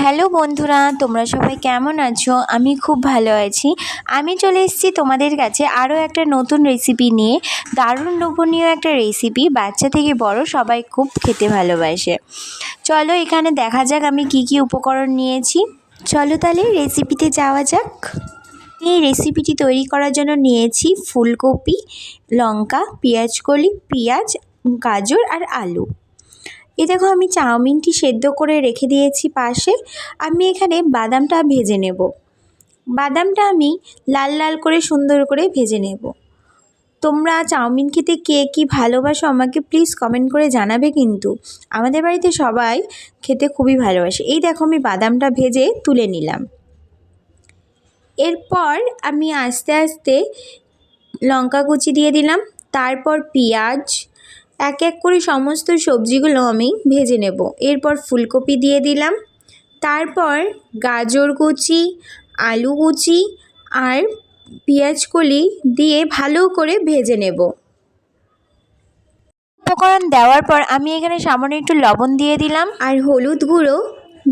Hello বন্ধুরা, তোমরা সবাই কেমন আছো? আমি খুব ভালো আছি। আমি চলে এসেছি তোমাদের কাছে আরও একটা নতুন রেসিপি নিয়ে। দারুণ লোভনীয় একটা রেসিপি বাচ্চা থেকে বড় সবাই খুব খেতে ভালোবাসে। চলো এখানে দেখা যাক আমি কি কি উপকরণ নিয়েছি। চলো তাহলে রেসিপিতে যাওয়া যাক। এই রেসিপিটি তৈরি করার জন্য নিয়েছি ফুলকপি, লঙ্কা পেঁয়াজ কলি পেঁয়াজ, গাজর আর আলু। এই দেখো আমি চাউমিনটি সেদ্ধ করে রেখে দিয়েছি পাশে। আমি এখানে বাদামটা ভেজে নেব। বাদামটা আমি লাল লাল করে সুন্দর করে ভেজে নেব। তোমরা চাউমিন খেতে কে কী ভালোবাসো আমাকে প্লিজ কমেন্ট করে জানাবে কিন্তু। আমাদের বাড়িতে সবাই খেতে খুবই ভালোবাসে। এই দেখো আমি বাদামটা ভেজে তুলে নিলাম। এরপর আমি আস্তে আস্তে লঙ্কা কুচি দিয়ে দিলাম। তারপর পেঁয়াজ এক এক করে সমস্ত সবজিগুলো আমি ভেজে নেব। এরপর ফুলকপি দিয়ে দিলাম। তারপর গাজর কুচি, আলু কুচি আর পেঁয়াজ কলি দিয়ে ভালো করে ভেজে নেব। উপকরণ দেওয়ার পর আমি এখানে সামান্য একটু লবণ দিয়ে দিলাম আর হলুদ গুঁড়ো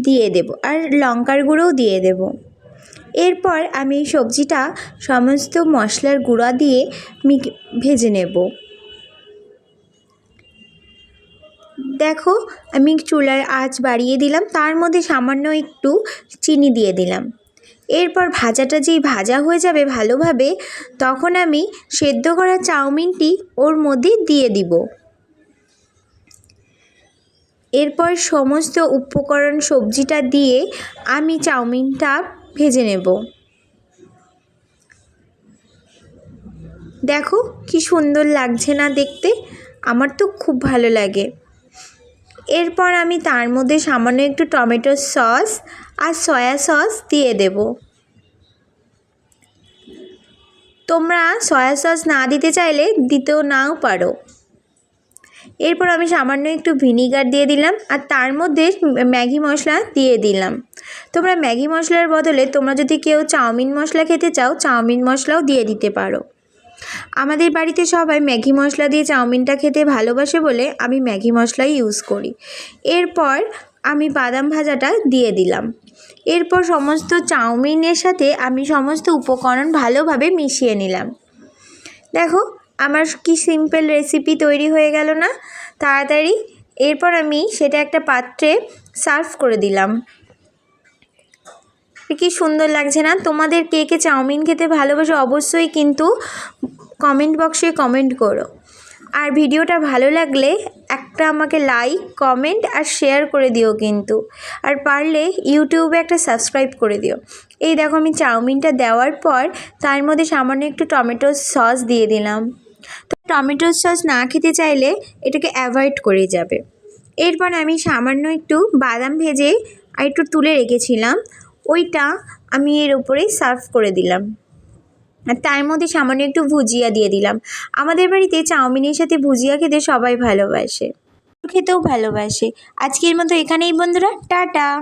দিয়ে দেব আর লঙ্কার গুঁড়োও দিয়ে দেব। এরপর আমি সবজিটা সমস্ত মশলার গুঁড়া দিয়ে ভেজে নেব। দেখো, আমি চুলার আঁচ বাড়িয়ে দিলাম, তার মধ্যে সামান্য একটু চিনি দিয়ে দিলাম। এরপর ভাজাটা যেই ভাজা হয়ে যাবে ভালোভাবে, তখন আমি সেদ্ধ করা চাউমিনটি ওর মধ্যে দিয়ে দিব। এরপর সমস্ত উপকরণ সবজিটা দিয়ে আমি চাউমিনটা ভেজে নেব। দেখো, কি সুন্দর লাগছে না দেখতে, আমার তো খুব ভালো লাগে। এরপর আমি তার মধ্যে সামান্য একটু টমেটো সস আর সয়া সস দিয়ে দেব। তোমরা সয়া সস না দিতে চাইলে দিতেও নাও পারো। এরপর আমি সামান্য একটু ভিনিগার দিয়ে দিলাম আর তার মধ্যে ম্যাগি মশলা দিয়ে দিলাম। তোমরা ম্যাগি মশলার বদলে তোমরা যদি কেউ চাউমিন মশলা খেতে চাও, চাউমিন মশলাও দিয়ে দিতে পারো। আমাদের বাড়িতে সবাই ম্যাগি মশলা দিয়ে চাউমিনটা খেতে ভালোবাসে বলে আমি ম্যাগি মশলাই ইউজ করি। এরপর আমি বাদাম ভাজাটা দিয়ে দিলাম। এরপর সমস্ত চাউমিনের সাথে আমি সমস্ত উপকরণ ভালোভাবে মিশিয়ে নিলাম। দেখো, আমার কি সিম্পল রেসিপি তৈরি হয়ে গেল না? তাড়াতাড়ি। এরপর আমি সেটা একটা পাত্রে সার্ভ করে দিলাম। কি সুন্দর লাগছে না? তোমাদের কে কে চাউমিন খেতে ভালোবাসো অবশ্যই কিন্তু কমেন্ট বক্সে কমেন্ট করো। আর ভিডিওটা ভালো লাগলে একটা আমাকে লাইক কমেন্ট আর শেয়ার করে দিও কিন্তু। আর পারলে ইউটিউবে একটা সাবস্ক্রাইব করে দিও। এই দেখো আমি চাউমিনটা দেওয়ার পর তার মধ্যে সামান্য একটু টমেটো সস দিয়ে দিলাম। তো টমেটো সস না খেতে চাইলে এটাকে অ্যাভয়েড করে যাবে। এরপর আমি সামান্য একটু বাদাম ভেজে আর একটু তুলে রেখেছিলাম। ওইটা আমি এর উপরে সার্ভ করে দিলাম। আর তার মধ্যে সামান্য একটু ভুজিয়া দিয়ে দিলাম। আমাদের বাড়িতে চাউমিনের সাথে ভুজিয়া খেতে সবাই ভালোবাসে। খেতেও ভালোবাসে। আজকের মতো এখানেই বন্ধুরা, টাটা।